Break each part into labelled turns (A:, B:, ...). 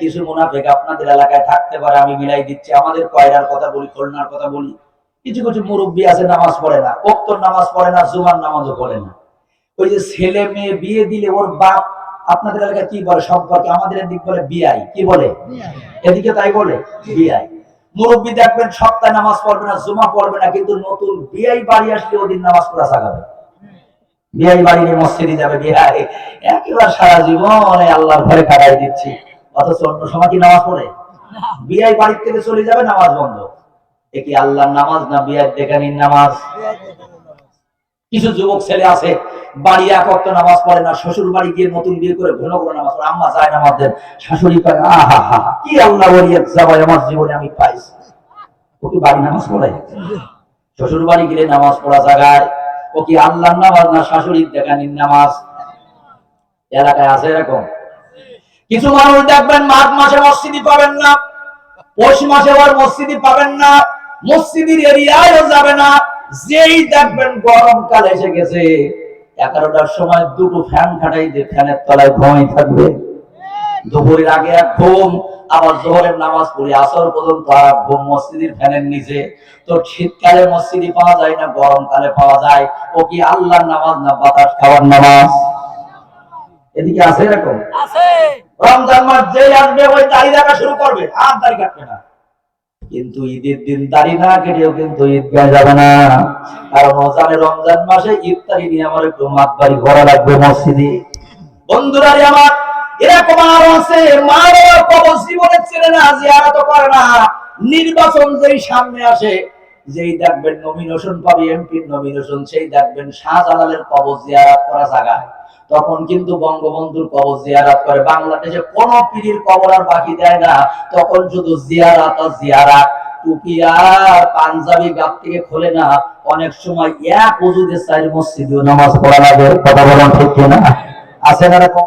A: কিছু মুনাফেক, আপনাদের এলাকায় থাকতে পারে, আমি মিলাই দিচ্ছি। আমাদের কয়রার কথা বলি খুলনার কথা বলি। কিছু কিছু মুরব্বী আছে, নামাজ পড়ে না। অক্তর নামাজ পড়ে না, জুমার নামাজও পড়ে না। ওই যে ছেলে মেয়ে বিয়ে দিলে ওর বাপ আপনাদের এলাকায় কি বলে সম্পর্কে? আমাদের এদিক বলে বিআই। কি বলে? এদিকে তাই বলে, বিআই। মুরব্বী দেখবেন, সপ্তাহে নামাজ পড়বে না, জুমা পড়বে না, কিন্তু নতুন বিআই বাড়ি আসলে ওদিন নামাজ পড়া সাগাবে বিআই বাড়ি নিয়ে মসজিদে যাবে, বিআই। একেবারে সারা জীবন আল্লাহর ঘরে কাটাই দিচ্ছি। অথচ অন্য সময় কি নামাজ পড়ে। বিআই বাড়ির থেকে চলে যাবে, নামাজ বন্ধ। এ কি আল্লাহর নামাজ না বিআই দেখানির নামাজ? কিছু যুবক ছেলে আছে, বাড়ি এক অক্ত নামাজ পড়ে না, শ্বশুর বাড়ি গিয়ে নতুন বিয়ে করে ঘন ঘন নামাজ পড়ে। আম্মা যায় নামাজ দেন, শাশুড়ি পায় আহা, হা কি আল্লাহ বলি, এক জামাই আমার জীবনে আমি পাইছি। ও কি বাড়ি নামাজ পড়ে? শ্বশুর বাড়ি গেলে নামাজ পড়া জায়গায় ও কি আল্লাহর নামাজ না শাশুড়ির দেখানির নামাজ? এলাকায় আছে এরকম? কিছু মানুষ দেখবেন মাঘ মাসে মসজিদই পাবেন না, পৌষ মাসে আবার মসজিদই পাবেন না, মসজিদের এরিয়ায়ও যাবে না, যেই দেখবেন গরমকাল এসে গেছে, এগারোটার সময় দুটো ফ্যান খাটাই দিয়ে ফ্যানের তলায় ঘুমাই থাকবে। দুপুরের আগে এক ঘুম, আবার জোহরের নামাজ পড়ি আসর পর্যন্ত আর ঘুম মসজিদের ফ্যানের নিচে। তো শীতকালে মসজিদে পাওয়া যায় না, গরমকালে পাওয়া যায়। ও কি আল্লাহর নামাজ না বাতাস খাওয়ার নামাজ? এদিকে আছে এরকম? রমজান মাস যেই আসবে ওই দাড়ি রাখা শুরু করবে। আর দাড়ি কাটবে না। কিন্তু ঈদের দিন দাড়ি না কেটেও কিন্তু ঈদগাহ যাবে না। কারণ ও রমজান মাসে ইফতারি নিয়ে আমার একটু মাত বাড়ি ঘোরা লাগবে মসজিদে। বন্ধুরা আমার এরকম আরও আছে। মা বাবার কবর জীবনের ছেলে না জিয়ারত করে না। নির্বাচন যেই সামনে আসে যেই দেখবেন নমিনেশন পাবে, এমপির নমিনেশন সেই দেখবেন শাহজালালের কবর জিয়ারত করা জায়গায়। তখন কিন্তু বঙ্গবন্ধুর কবর জিয়ারাত করে। বাংলাদেশে কোন পীরের কবর আর বাকি দেয় না। তখন শুধু জিয়ারাত আর জিয়ারাত। পাঞ্জাবি গাত থেকে খোলে না। অনেক সময় এক সাইড নামাজ পড়া লাগে। কথা বলেন ঠিক কিনা আছে না এরকম?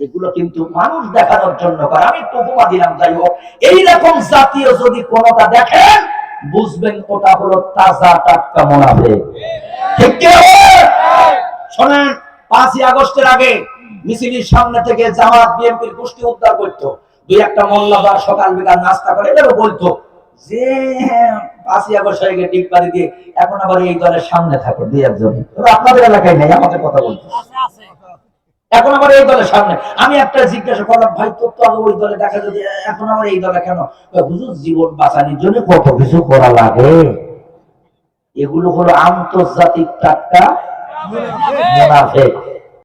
A: এগুলো কিন্তু মানুষ দেখানোর জন্য করে। আমি একটু উপমা দিলাম। যাই হোক, এইরকম জাতীয় যদি কোনটা দেখেন বুঝবেন ওটা হলো তাজা টাটকা মোনাফে ঠিক শোনেন পাঁচই আগস্টের আগে মিছিলের সামনে থেকে জামাত বিএনপির গোষ্ঠী উদ্ধার করতো। দুই একটা মোল্লাদার সকাল বিকাল নাস্তা করে এদেরও বলতো যে হ্যাঁ, পাঁচই আগস্ট হয়ে গিয়ে ডিগবাড়ি দিয়ে এখন আবার এই দলের সামনে থাকে দুই একজন। আপনাদের এলাকায় নেই আমাদের কথা বলতো এখন আমার এই দলের সামনে। আমি একটা জিজ্ঞাসা করলাম, ভাই, তোর তো আগে ওই দলে দেখা যদি, এখন আমার এই দলে কেন? হুজুর, জীবন বাঁচানোর জন্য কত কিছু করা লাগে। এগুলো হলো আন্তর্জাতিক টাটকা মুনাফেক।